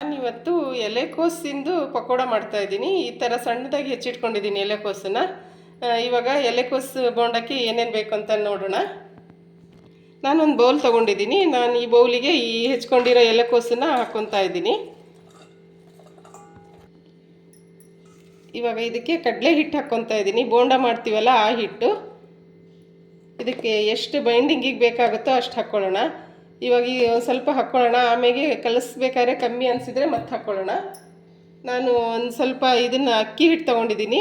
ನಾನಿವತ್ತು ಎಲೆಕೋಸಿಂದು ಪಕೋಡ ಮಾಡ್ತಾ ಇದ್ದೀನಿ. ಈ ಥರ ಸಣ್ಣದಾಗಿ ಹೆಚ್ಚಿಟ್ಕೊಂಡಿದ್ದೀನಿ ಎಲೆಕೋಸನ್ನ ಇವಾಗ ಎಲೆಕೋಸು ಬೋಂಡಕ್ಕೆ ಏನೇನು ಬೇಕು ಅಂತ ನೋಡೋಣ. ನಾನೊಂದು ಬೌಲ್ ತೊಗೊಂಡಿದ್ದೀನಿ. ನಾನು ಈ ಬೌಲಿಗೆ ಈ ಹೆಚ್ಕೊಂಡಿರೋ ಎಲೆಕೋಸನ್ನ ಹಾಕ್ಕೊತಾ ಇದ್ದೀನಿ. ಇವಾಗ ಇದಕ್ಕೆ ಕಡಲೆ ಹಿಟ್ಟು ಹಾಕ್ಕೊತಾ ಇದ್ದೀನಿ. ಬೋಂಡ ಮಾಡ್ತೀವಲ್ಲ ಆ ಹಿಟ್ಟು. ಇದಕ್ಕೆ ಎಷ್ಟು ಬೈಂಡಿಂಗಿಗೆ ಬೇಕಾಗುತ್ತೋ ಅಷ್ಟು ಹಾಕ್ಕೊಳ್ಳೋಣ ಇವಾಗ ಸ್ವಲ್ಪ ಹಾಕ್ಕೊಳ್ಳೋಣ ಆಮೇಲೆ ಕಲಿಸ್ಬೇಕಾದ್ರೆ ಕಮ್ಮಿ ಅನಿಸಿದರೆ ಮತ್ತೆ ಹಾಕ್ಕೊಳ್ಳೋಣ ನಾನು ಒಂದು ಸ್ವಲ್ಪ ಇದನ್ನು ಅಕ್ಕಿ ಹಿಟ್ಟು ತೊಗೊಂಡಿದ್ದೀನಿ.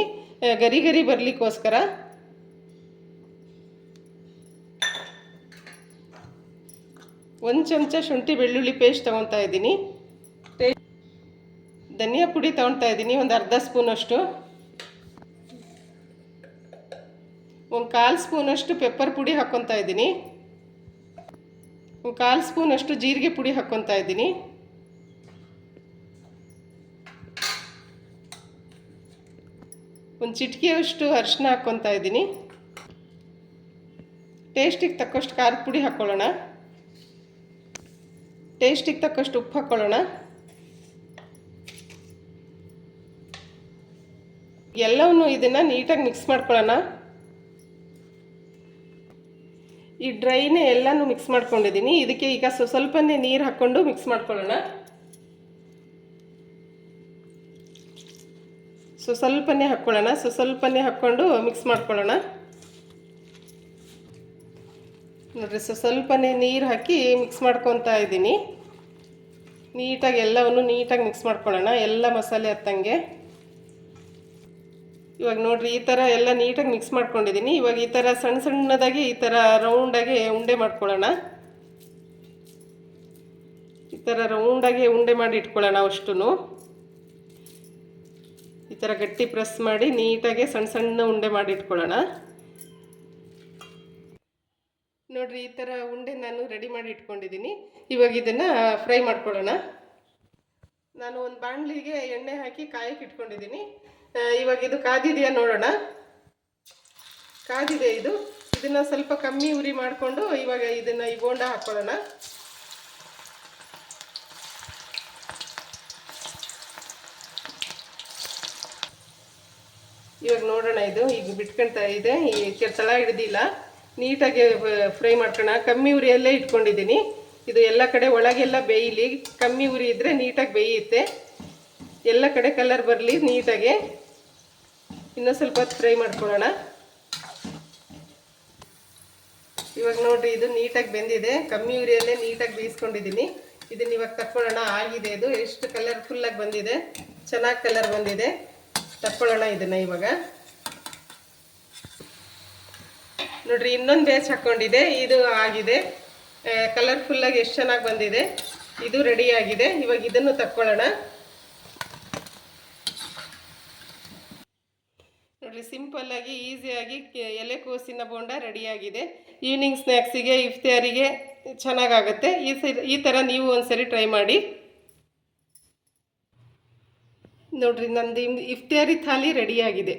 ಗರಿ ಗರಿ ಬರಲಿಕ್ಕೋಸ್ಕರ. ಒಂದು ಚಮಚ ಶುಂಠಿ ಬೆಳ್ಳುಳ್ಳಿ ಪೇಸ್ಟ್ ತೊಗೊತಾ ಇದ್ದೀನಿ. ಧನಿಯಾ ಪುಡಿ ತೊಗೊತಾ ಇದ್ದೀನಿ, ಒಂದು ಅರ್ಧ ಸ್ಪೂನಷ್ಟು. ಒಂದು ಕಾಲು ಸ್ಪೂನಷ್ಟು ಪೆಪ್ಪರ್ ಪುಡಿ ಹಾಕ್ಕೊತಾ ಇದ್ದೀನಿ. ಕಾಲು ಸ್ಪೂನಷ್ಟು ಜೀರಿಗೆ ಪುಡಿ ಹಾಕ್ಕೊತಾ ಇದ್ದೀನಿ. ಒಂದು ಚಿಟಿಕೆಯಷ್ಟು ಅರಿಶಿನ ಹಾಕ್ಕೊತಾ ಇದ್ದೀನಿ. ಟೇಸ್ಟಿಗೆ ತಕ್ಕಷ್ಟು ಖಾರದ ಪುಡಿ ಹಾಕ್ಕೊಳ್ಳೋಣ ಟೇಸ್ಟಿಗೆ ತಕ್ಕಷ್ಟು ಉಪ್ಪು ಹಾಕ್ಕೊಳ್ಳೋಣ ಎಲ್ಲವನ್ನು ಇದನ್ನು ನೀಟಾಗಿ ಮಿಕ್ಸ್ ಮಾಡ್ಕೊಳ್ಳೋಣ. ಈ ಡ್ರೈನೇ ಎಲ್ಲನೂ ಮಿಕ್ಸ್ ಮಾಡ್ಕೊಂಡಿದ್ದೀನಿ. ಇದಕ್ಕೆ ಈಗ ಸ್ವಲ್ಪ ಸ್ವಲ್ಪನೇ ನೀರು ಹಾಕ್ಕೊಂಡು ಮಿಕ್ಸ್ ಮಾಡ್ಕೊಳ್ಳೋಣ. ಸೊ, ಸ್ವಲ್ಪನೇ ಹಾಕ್ಕೊಳ್ಳೋಣ. ಸೊ, ಸ್ವಲ್ಪನೇ ಹಾಕ್ಕೊಂಡು ಮಿಕ್ಸ್ ಮಾಡ್ಕೊಳ್ಳೋಣ. ನೋಡಿರಿ, ಸೊ, ಸ್ವಲ್ಪನೇ ನೀರು ಹಾಕಿ ಮಿಕ್ಸ್ ಮಾಡ್ಕೊತಾ ಇದ್ದೀನಿ. ನೀಟಾಗಿ ಎಲ್ಲವನ್ನು ನೀಟಾಗಿ ಮಿಕ್ಸ್ ಮಾಡ್ಕೊಳ್ಳೋಣ. ಎಲ್ಲ ಮಸಾಲೆ ಹತ್ತಂಗೆ. ಇವಾಗ ನೋಡ್ರಿ ಈ ಥರ ಎಲ್ಲ ನೀಟಾಗಿ ಮಿಕ್ಸ್ ಮಾಡ್ಕೊಂಡಿದ್ದೀನಿ. ಇವಾಗ ಈ ಥರ ಸಣ್ಣ ಸಣ್ಣದಾಗಿ ಈ ಥರ ರೌಂಡಾಗಿ ಉಂಡೆ ಮಾಡ್ಕೊಳ್ಳೋಣ. ಈ ಥರ ರೌಂಡಾಗಿ ಉಂಡೆ ಮಾಡಿ ಇಟ್ಕೊಳ್ಳೋಣ ಅಷ್ಟು ಈ ಥರ ಗಟ್ಟಿ ಪ್ರೆಸ್ ಮಾಡಿ ನೀಟಾಗಿ ಸಣ್ಣ ಸಣ್ಣ ಉಂಡೆ ಮಾಡಿ ಇಟ್ಕೊಳ್ಳೋಣ. ನೋಡ್ರಿ ಈ ಥರ ಉಂಡೆ ನಾನು ರೆಡಿ ಮಾಡಿ ಇಟ್ಕೊಂಡಿದ್ದೀನಿ. ಇವಾಗ ಇದನ್ನು ಫ್ರೈ ಮಾಡ್ಕೊಳ್ಳೋಣ. ನಾನು ಒಂದು ಬಾಣಲಿಗೆ ಎಣ್ಣೆ ಹಾಕಿ ಕಾಯಕ್ಕೆ ಇಟ್ಕೊಂಡಿದ್ದೀನಿ. ಇವಾಗ ಇದು ಕಾದಿದೆಯಾ ನೋಡೋಣ. ಕಾದಿದೆ ಇದು. ಇದನ್ನು ಸ್ವಲ್ಪ ಕಮ್ಮಿ ಉರಿ ಮಾಡಿಕೊಂಡು ಇವಾಗ ಇದನ್ನು ಈ ಬೋಂಡ ಹಾಕ್ಕೊಳ್ಳೋಣ ಇವಾಗ ನೋಡೋಣ ಇದು. ಈಗ ಬಿಟ್ಕೊಳ್ತಾ ಇದೆ. ಈ ತಳ ಹಿಡ್ದಿಲ್ಲ. ನೀಟಾಗಿ ಫ್ರೈ ಮಾಡ್ಕೋಣ ಕಮ್ಮಿ ಉರಿಯಲ್ಲೇ ಇಟ್ಕೊಂಡಿದ್ದೀನಿ. ಇದು ಎಲ್ಲ ಕಡೆ ಒಳಗೆಲ್ಲ ಬೇಯಲಿ. ಕಮ್ಮಿ ಉರಿ ಇದ್ದರೆ ನೀಟಾಗಿ ಬೇಯುತ್ತೆ. ಎಲ್ಲ ಕಡೆ ಕಲರ್ ಬರಲಿ ನೀಟಾಗಿ. ಇನ್ನೂ ಸ್ವಲ್ಪ ಹೊತ್ತು ಫ್ರೈ ಮಾಡ್ಕೊಳ್ಳೋಣ. ಇವಾಗ ನೋಡ್ರಿ, ಇದು ನೀಟಾಗಿ ಬೆಂದಿದೆ. ಕಮ್ಮಿ ಉರಿಯಲ್ಲೇ ನೀಟಾಗಿ ಬೇಯಿಸ್ಕೊಂಡಿದ್ದೀನಿ. ಇದನ್ನ ಇವಾಗ ತಕ್ಕೊಳ್ಳೋಣ, ಆಗಿದೆ ಇದು. ಎಷ್ಟು ಕಲರ್ಫುಲ್ಲಾಗಿ ಬಂದಿದೆ. ಚೆನ್ನಾಗಿ ಕಲರ್ ಬಂದಿದೆ. ತಕ್ಕೊಳ್ಳೋಣ ಇದನ್ನು ಇವಾಗ. ನೋಡ್ರಿ, ಇನ್ನೊಂದು ಬೇಸ್ ಹಾಕ್ಕೊಂಡಿದೆ. ಇದು ಆಗಿದೆ. ಕಲರ್ಫುಲ್ಲಾಗಿ ಎಷ್ಟು ಚೆನ್ನಾಗಿ ಬಂದಿದೆ. ಇದು ರೆಡಿಯಾಗಿದೆ ಇವಾಗ ಇದನ್ನು ತಕ್ಕೊಳ್ಳೋಣ. ನೋಡ್ರಿ ಸಿಂಪಲ್ ಆಗಿ ಈಸಿಯಾಗಿ ಎಲೆ ಎಲೆಕೋಸಿನ ಬೋಂಡ ರೆಡಿಯಾಗಿದೆ. ಈವ್ನಿಂಗ್ ಸ್ನ್ಯಾಕ್ಸಿಗೆ ಇಫ್ತಿಯಾರಿಗೆ ಚೆನ್ನಾಗಾಗುತ್ತೆ. ಈ ಸರಿ, ಈ ಥರ ನೀವು ಒಂದ್ಸರಿ ಟ್ರೈ ಮಾಡಿ. ನೋಡ್ರಿ ನಂದು ಇಫ್ತಿಯಾರಿ ಥಾಲಿ ರೆಡಿಯಾಗಿದೆ.